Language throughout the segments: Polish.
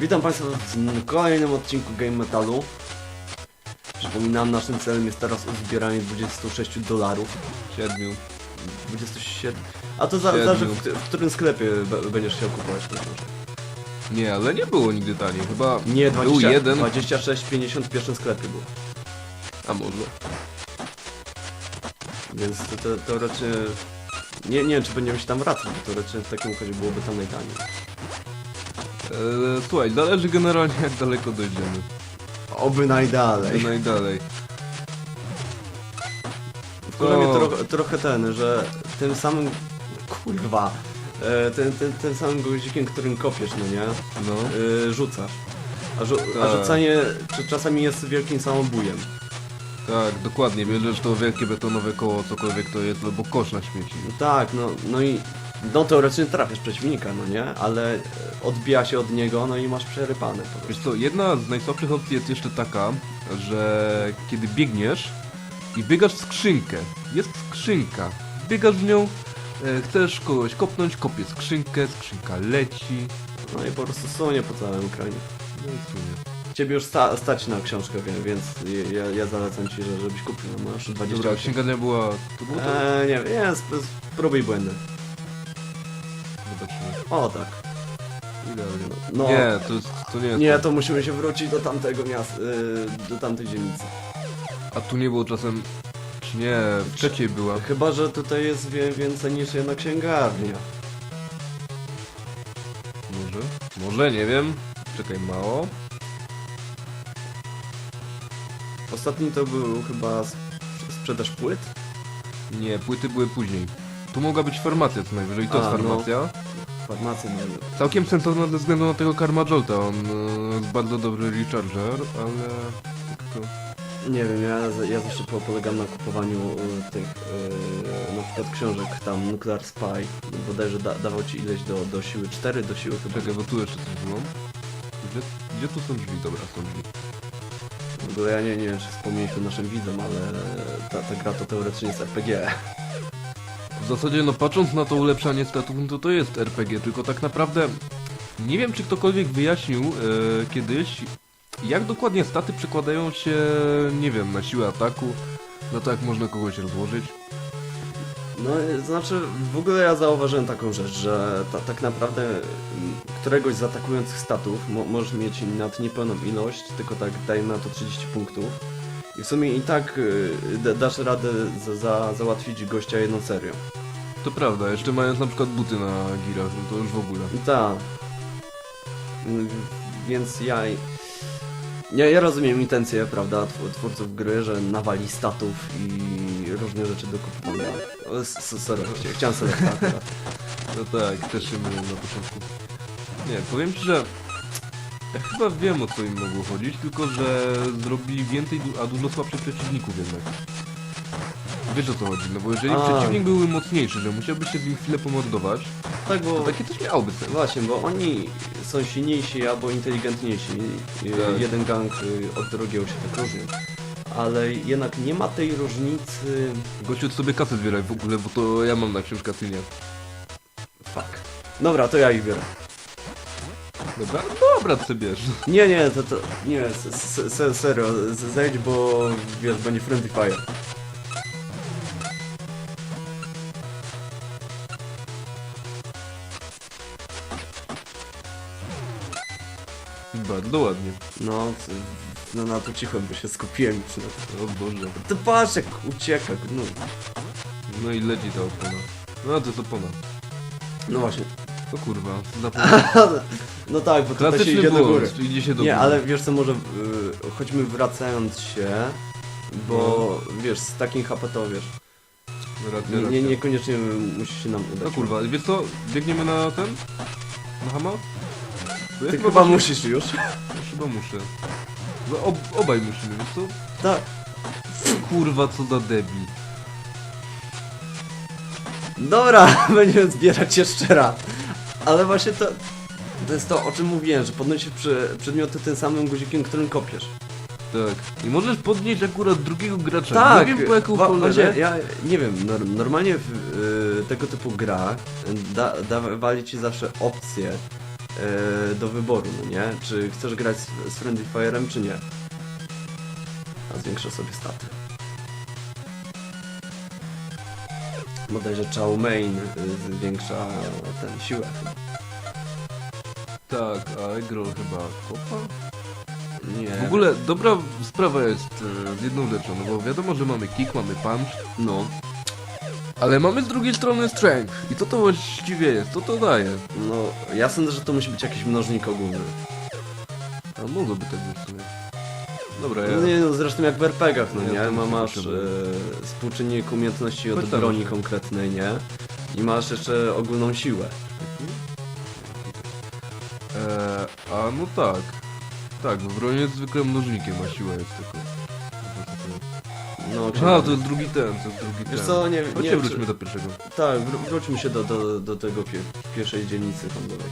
Witam Państwa w kolejnym odcinku Game Metalu. Przypominam, naszym celem jest teraz uzbieranie 26 dolarów. 7. 27. A to za- Siedmiu. zależy, w, w którym sklepie będziesz chciał kupować. to może. Nie, ale nie było nigdy taniej. Chyba Nie, był 20, jeden. 26,50 w pierwszym sklepie był. A może. Więc to, to, teoretycznie... Nie, nie wiem, czy będziemy się tam wracać, bo teoretycznie w takim układzie byłoby tam najtaniej. Eee, słuchaj, zależy generalnie jak daleko dojdziemy. Oby najdalej. To najdalej. Wkurza mnie To- trochę, ten, że tym samym... Kurwa. E, tym, tym, tym samym guzikiem, którym kopiesz, no nie? No. y, rzucasz. A, rzu a Tak. rzucanie czy czasami jest wielkim samobójem. Tak, dokładnie. Bierzesz to wielkie betonowe koło, cokolwiek to jest, albo kosz na śmieci. No tak, no, no i no teoretycznie trafiasz przeciwnika, no nie? Ale e, odbija się od niego, no i masz przerypane po prostu. Wiesz co, jedna z najsłabszych opcji jest jeszcze taka, że kiedy biegniesz i biegasz w skrzynkę, jest skrzynka, biegasz w nią, e, chcesz kogoś kopnąć, kopiesz skrzynkę, skrzynka leci. No i po prostu sunie po całym ekranie. No i w sumie. Ciebie już sta stać na książkę, wie- więc ja, ja zalecam ci, że, żebyś kupił. No masz 20 Dobra, księgarnia była... To było to? Eee, nie wiem, próby i błędy. Zobaczymy. O tak. Idealnie. No, Nie, to, to nie jest nie, to. to musimy się wrócić do tamtego miasta, y, do tamtej dzielnicy. A tu nie było czasem... Czy nie, w trzeciej była. Chyba, że tutaj jest wie, więcej niż jedna księgarnia. Może? Może, nie wiem. Czekaj, mało. Ostatni to był chyba sp- sprzedaż płyt? Nie, płyty były później. Tu mogła być farmacja co najwyżej, to A, jest no. farmacja. Farmacja nie Całkiem sensowna ze względu na tego Karma Jolta, on e, jest bardzo dobry recharger, ale... Tylko... Nie wiem, ja, ja zawsze po- polegam na kupowaniu e, tych e, na przykład książek tam Nuclear Spy. Bodajże da, dawał ci ileś do, do siły 4, do siły chyba. Czekaj, bo tu jeszcze coś było. Gdzie, gdzie tu są drzwi? Dobra, są drzwi. W ogóle ja nie, nie wiem, czy wspomnieliśmy naszym widzom, ale ta, ta gra to teoretycznie jest RPG. W zasadzie, no patrząc na to ulepszanie statów, to to jest RPG, tylko tak naprawdę nie wiem, czy ktokolwiek wyjaśnił e, kiedyś, jak dokładnie staty przekładają się, nie wiem, na siłę ataku, na to, jak można kogoś rozłożyć. No, e, znaczy, w ogóle ja zauważyłem taką rzecz, że ta, tak naprawdę któregoś z atakujących statów mo możesz mieć nawet niepełną ilość, tylko tak dajmy na to 30 punktów. I w sumie i tak y, da- dasz radę za, za, załatwić gościa jedną serią. To prawda, jeszcze mając na przykład buty na girach, no to już w ogóle. Tak. Więc ja... Ja, ja rozumiem intencje, prawda, tw- twórców gry, że nawali statów i różne rzeczy do kupowania. O, s- s- Sorry, chcia- chciałem sobie tak akurat. No tak, też się myliłem na początku. Nie, powiem ci, że ja chyba wiem o co im mogło chodzić, tylko że zrobili więcej, a dużo słabszych przeciwników jednak. Wiesz o co chodzi, no bo jeżeli A. przeciwnik byłby mocniejszy, że musiałby się z nim chwilę pomordować, Tak, bo... to takie coś miałoby sens. Właśnie, bo oni są silniejsi albo inteligentniejsi. I Tak. Jeden gang y, od drugiego się tak różni. Ale jednak nie ma tej różnicy... Gościu sobie kasę zbieraj w ogóle, bo to ja mam na książkatynie. Fuck. Dobra, to ja ich biorę. Dobra? Dobra, ty bierz. Nie, nie, to, to nie, s- s- s- serio, z- zejdź, bo wiesz, będzie friendly fire. Bardzo ładnie. No, c- no na to cicho, bo się skupiłem przy tym. O Boże. Ty patrz jak ucieka, no. No i leci ta opona. No to jest opona. No właśnie. O kurwa, zapomniałem. No tak, bo tutaj się Klasyczny idzie do góry. idzie się do Nie, góry. ale wiesz co, może y, choćmy wracając się, bo wiesz, z takim HP to wiesz, Racja, nie, nie, racja. niekoniecznie musi się nam udać. No kurwa, wiesz co? Biegniemy na ten? Na hama? Bo ja Ty chyba właśnie- musisz już. Chyba muszę. No, ob, obaj musimy, wiesz co? Tak. Kurwa, co da debil. Dobra, będziemy zbierać jeszcze raz. Ale właśnie to, to jest to, o czym mówiłem, że podnosisz przy, przedmioty tym samym guzikiem, którym kopiesz. Tak. I możesz podnieść akurat drugiego gracza. Tak, Nie wiem po jaką wa- cholerę. właśnie, ja nie wiem, nor- normalnie w y, tego typu grach da, dawali ci zawsze opcję e, do wyboru, no nie? Czy chcesz grać z, z Friendly Fire'em, czy nie? A zwiększę sobie staty. Bodajże Chow Mein y, zwiększa ten siłę. Tak, a Egrol chyba kopa? Nie. W ogóle dobra sprawa jest e, z jedną rzeczą, no bo wiadomo, że mamy kick, mamy punch, No, ale mamy z drugiej strony strength. I co to właściwie jest? Co to daje? no, ja sądzę, że to musi być jakiś mnożnik ogólny. A mogłoby tak być. Dobra, ja... No nie, no zresztą jak w RPGach, no nie? Ma, masz e, współczynnik umiejętności od broni konkretnej, nie? I masz jeszcze ogólną siłę. E, a no tak. Tak, bo broń jest zwykle mnożnikiem, a siła jest tylko. No, Aha, to jest drugi ten, to jest drugi Wiesz ten. co, nie, Chodźcie, nie wróćmy czy- do pierwszego. Tak, wró- wróćmy się do, do, do tego pie pierwszej dzielnicy handlowej.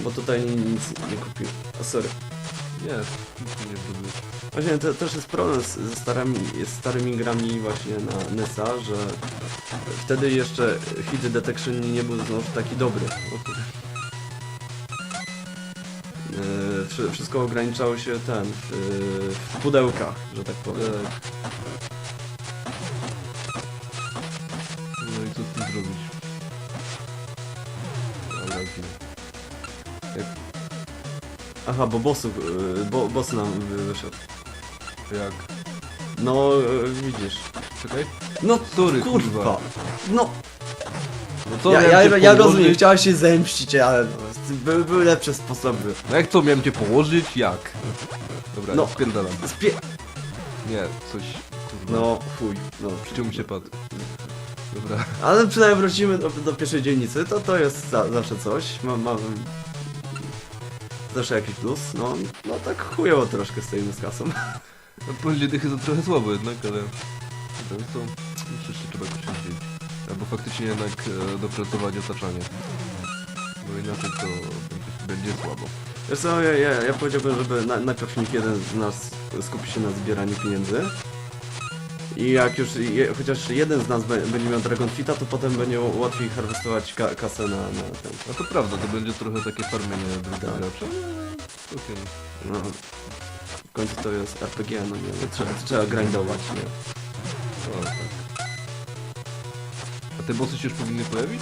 Bo tutaj nic nie kupiłem. A sorry. Nie, nic. Właśnie to też jest problem z, ze starymi, z starymi grami właśnie na NES-a, że wtedy jeszcze hit detection nie był znów taki dobry. Yy, wszy- Wszystko ograniczało się ten w, w pudełkach, że tak powiem. No i co z tym zrobić? Aha, bo bossu, yy, bo, boss nam wy- wyszedł. Jak? No, yy, widzisz. Czekaj. No, Sorry, kurwa. kurwa. No, No to ja, miałem ja, cię ja położyć- rozumiem, chciałeś się zemścić, ale no, były, były lepsze sposoby. No jak to miałem cię położyć? Jak? Dobra, No. no. spierdalam. Spie... Nie, coś... Kurwa. No, chuj. No, Przyciął mi się padł. Dobra. Ale przynajmniej wrócimy do, do pierwszej dzielnicy, to to jest za, zawsze coś. Mam, mam zawsze jakiś plus. No, no tak chujowo troszkę stoimy z kasą. No poniżej dychy to trochę słabo jednak, ale... To, to myślę, że trzeba rozdzielić. Albo faktycznie jednak e, dopracować otaczanie. Bo inaczej to będzie, będzie słabo. Wiesz co, ja, ja, ja powiedziałbym, żeby na, najpierw niech jeden z nas skupi się na zbieraniu pieniędzy. I jak już je, chociaż jeden z nas be, będzie miał Dragon Fita, to potem będzie łatwiej harwestować ka, kasę na, na ten. No to prawda, to będzie trochę takie farmienie drugiego Tak. gracza. Całkiem. No, w końcu to jest RPG, no nie, no, trzeba, trzeba grindować, nie? O, tak. A te bossy się już powinny pojawić?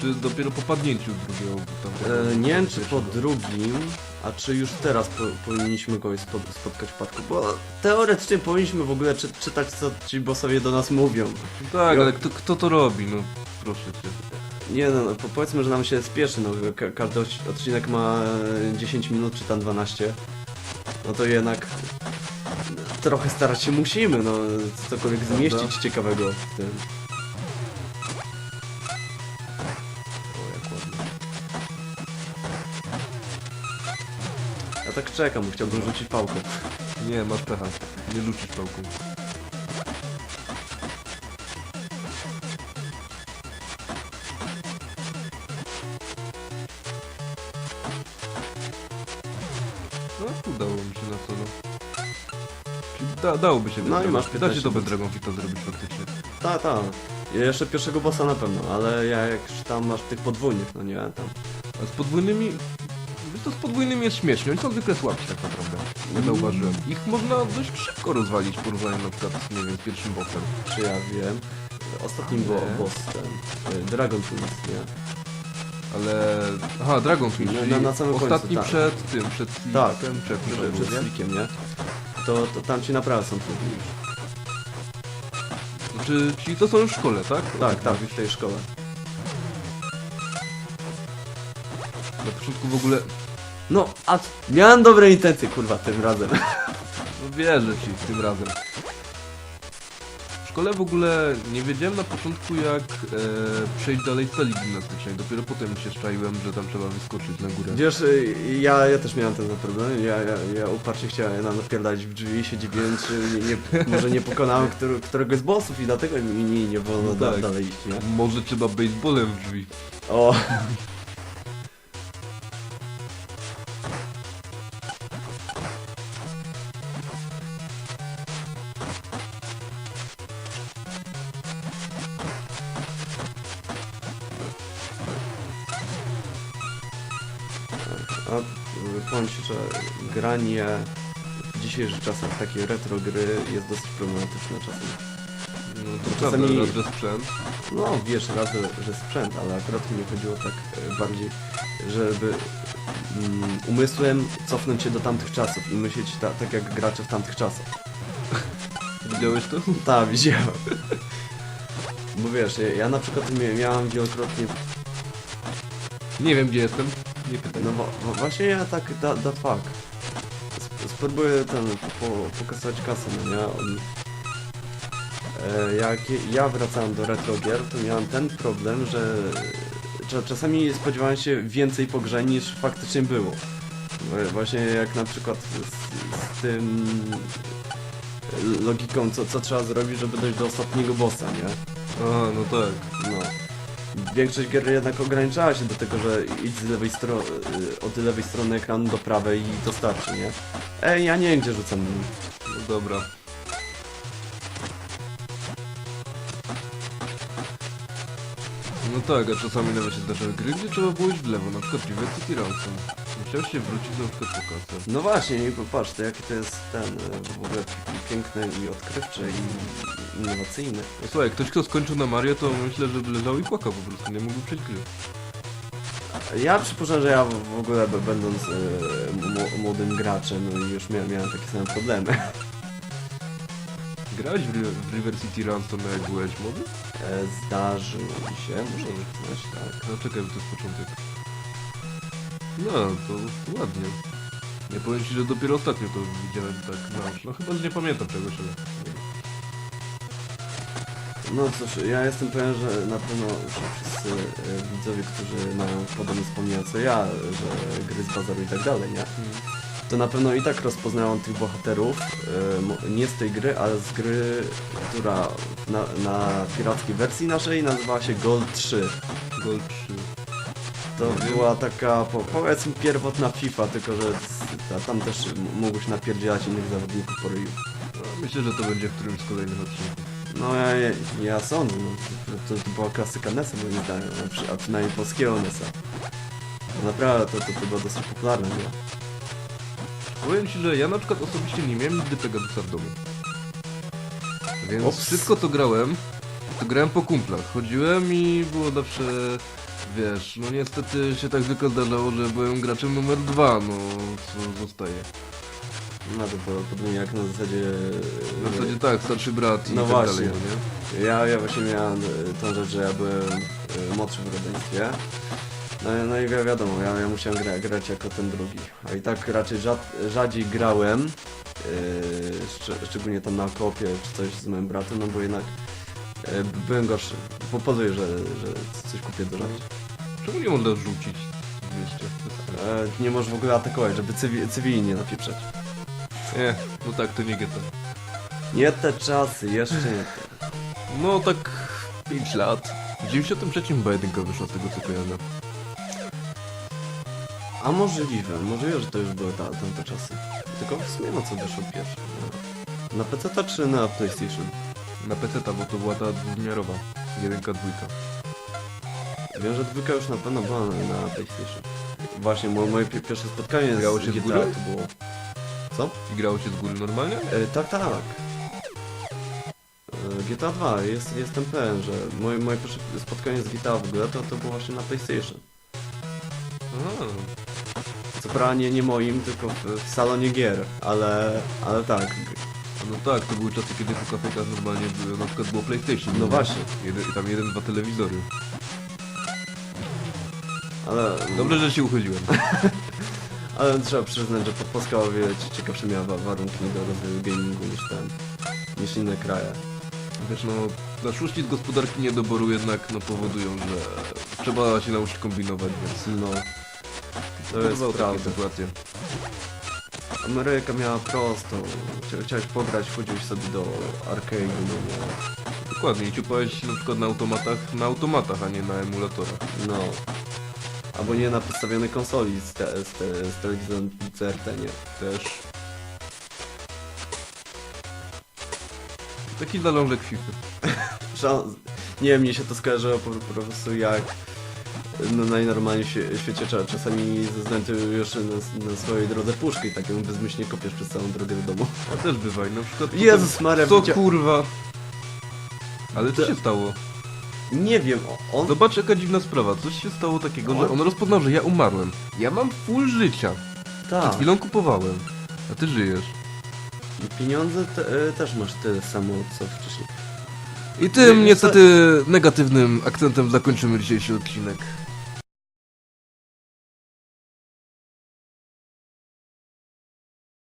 Czy dopiero po padnięciu drugiego tam E, nie wiem czy po drugim, a czy już teraz po, powinniśmy spo, spotkać w parku, bo teoretycznie powinniśmy w ogóle czy, czytać co ci bossowie do nas mówią. Tak, ale kto, kto to robi? No proszę cię. Nie no, no po, powiedzmy, że nam się spieszy, no ka każdy odci- odcinek ma e, 10 minut czy tam 12. No to jednak trochę starać się musimy, no cokolwiek zmieścić ciekawego w tym. Tak czekam, chciałbym rzucić pałką. Nie, masz pecha. Nie rzucisz pałką. No, udało mi się na solo. Czyli da, dałoby się No i masz 15 Da się to bez. Dragon Fita zrobić faktycznie. Ta, ta. Ja Jeszcze pierwszego bossa na pewno, ale ja jak już tam masz tych podwójnych, no nie, tam. A z podwójnymi... To z podwójnymi jest śmiesznie, oni są zwykle słabsi tak naprawdę. Ja zauważyłem. Ich można dość szybko rozwalić w porównaniu na przykład z, nie wiem, z pierwszym bossem. czy ja wiem. Ostatnim boss ten, y, Dragon Twins, nie? Ale... Aha, Dragon Na- czyli na- na samym końcu, ostatni tak. przed tym, przed Tak. Sleepem, przed, Przed, przed, przed nie? Nie? To, to tam ci naprawdę są trudni już. Znaczy, czyli to są już w szkole, tak? Tak, tak, w tej szkole. Na początku w ogóle... No, a miałem dobre intencje, kurwa, tym razem. No wierzę ci tym razem. W szkole w ogóle nie wiedziałem na początku jak e, przejść dalej sali gimnastycznej. Dopiero potem się szczaiłem, że tam trzeba wyskoczyć na górę. Wiesz, y, ja, ja też miałem ten problem. Ja, ja, ja uparcie chciałem nam napierdać w drzwi, się dziwiłem, czy nie, nie, może nie pokonałem który, któregoś z bossów i dlatego mi nie, nie wolno No da, tak. dalej iść, nie? Może trzeba baseballem w drzwi. O, powiem ci, że granie w dzisiejszych czasach w takie retro gry jest dosyć problematyczne czasem. No to Czasami- raz, że sprzęt. No wiesz, raz, że, że sprzęt, ale akurat mi chodziło tak e, bardziej, żeby mm, umysłem cofnąć się do tamtych czasów i myśleć ta, tak jak gracze w tamtych czasach. Widziałeś to? Tak, widziałem. Bo wiesz, ja, ja na przykład mia- miałam wielokrotnie, Nie wiem gdzie jestem. Nie pytaj. no wa- wa- właśnie ja tak, da, da fuck. Sp- Spróbuję ten, po, pokazać kasę, no nie? E, jak ja wracałem do retro gier, to miałem ten problem, że cza- czasami spodziewałem się więcej po grze niż faktycznie było. Wa- Właśnie jak na przykład z, z tym e, logiką, co, co trzeba zrobić, żeby dojść do ostatniego bossa, nie? A, no tak. No. Większość gier jednak ograniczała się do tego, że idź z lewej strony, od lewej strony ekranu do prawej i to starczy, nie? Ej, ja nie wiem gdzie rzucam. No dobra. No tak, a czasami nawet się zdarzały gry, gdzie trzeba było iść w lewo, na przykład Rivet City. Musiałeś się wrócić po kasę. No właśnie, i popatrz, to jaki to jest ten, e, w ogóle piękne i odkrywcze i innowacyjne. No słuchaj, ktoś kto skończył na Mario, to myślę, że leżał i płakał po prostu, nie mógłby przejść gry. Ja przypuszczam, że ja w ogóle b- będąc e, m- młodym graczem no i już mia miałem takie same problemy. Grałeś w, Ri- w River City Ransom jak byłeś młody? E, Zdarzył mi się, muszę przyznać, tak. No czekaj, bo to jest początek. No, to ładnie. Nie powiem ci, że dopiero ostatnio to widziałem tak na oczy. No chyba, że nie pamiętam czegoś, ale... No cóż, ja jestem pewien, że na pewno że wszyscy e, widzowie, którzy mają podobne wspomnienia co ja, że gry z bazaru i tak dalej, nie? To na pewno i tak rozpoznają tych bohaterów, e, mo- nie z tej gry, ale z gry, która na, na pirackiej wersji naszej nazywała się Gold 3. Gold 3. To była taka, po, powiedzmy, pierwotna FIFA, tylko że z- tam też mogłeś napierdzielać innych zawodników po ryju. Myślę, że to będzie w którymś z kolejnych odcinków. No ja, ja, ja sądzę, no, to, to była klasyka NES-a moim zdaniem, a, przy, a przynajmniej polskiego NES-a. No naprawdę to, to, to była dosyć popularna gra. Powiem ci, że ja na przykład osobiście nie miałem nigdy Pegasusa w domu. Więc Ops. wszystko co grałem, to grałem po kumplach. Chodziłem i było zawsze, wiesz, no niestety się tak zwykle zdarzało, że byłem graczem numer dwa, no co zostaje. No to było podobnie jak na zasadzie... W zasadzie tak, starszy brat i No tak właśnie. dalej, no nie? Ja, ja właśnie miałem e, tą rzecz, że ja byłem e, młodszy w rodzeństwie. No, no i wi- wiadomo, ja, ja musiałem gra, grać jako ten drugi. A i tak raczej rzad, rzadziej grałem, yy, szcz, szczególnie tam na kopie czy coś z moim bratem, no bo jednak e, byłem gorszy. Po pozwolę, że, że coś kupię do żarcia. Czemu nie można rzucić? E, nie możesz w ogóle atakować, żeby cywi, cywili nie napieprzać. Nie, no tak, to nie GTA. Nie te czasy, jeszcze nie te. No tak 5 lat. W 93 chyba jedynka wyszła z tego co kojarzę. A możliwe, możliwe, że to już były ta, tamte czasy. Tylko w sumie no co wyszło pierwsze? Na- Na PC czy na PlayStation? Na PC, bo to była ta dwuwymiarowa. Jedynka, dwójka. Wiem, że dwójka już na pewno była na, na PlayStation. Właśnie, mo, moje pi- pierwsze spotkanie Grało z się z GTA góry? to było... Co? I grało się z góry normalnie? E, tak, tak. E, GTA 2, jest, jestem pewien, że moje, moje pierwsze spotkanie z GTA w ogóle to, to było właśnie na PlayStation. A, Co prawda nie, nie moim, tylko w, w salonie gier, ale, ale tak. No tak, to były czasy, kiedy w kafejkach normalnie były, na przykład było PlayStation. No nie? właśnie. Jeden, I tam jeden, dwa telewizory. Ale, Dobrze, że się uchyliłem. ale trzeba przyznać, że po- Polska o wiele ciekawsze miała wa- warunki do rozwoju gamingu niż ten, niż inne kraje. Wiesz, no, zaszłości z gospodarki niedoboru jednak no, powodują, że trzeba się nauczyć kombinować, więc No, to bywały jest prawda. sytuacje. Ameryka miała prosto. Chcia- Chciałeś pograć, chodziłeś sobie do arcade'u, no nie. Dokładnie, ciupałeś na przykład na automatach, na automatach, a nie na emulatorach. No. Albo nie na podstawionej konsoli z, te, z, te, z telewizorem CRT, nie. Też. Taki zalążek FIFA. Szan... Nie mnie się to skojarzyło po prostu jak no, najnormalniej w świe- świecie cza- czasami znajdujesz na, na swojej drodze puszkę i tak ją bezmyślnie kopiesz przez całą drogę do domu. A też bywaj, na przykład... Jezus Maria, Co widzia- kurwa? Ale co To- się stało? Nie wiem, o- on... Zobacz jaka dziwna sprawa, coś się stało takiego, że On- on rozpoznał, że ja umarłem. Ja mam full życia. Przed Tak, chwilą kupowałem. A ty żyjesz. pieniądze te, e, też masz tyle samo, co wcześniej. I tym Nie, niestety negatywnym akcentem zakończymy dzisiejszy odcinek.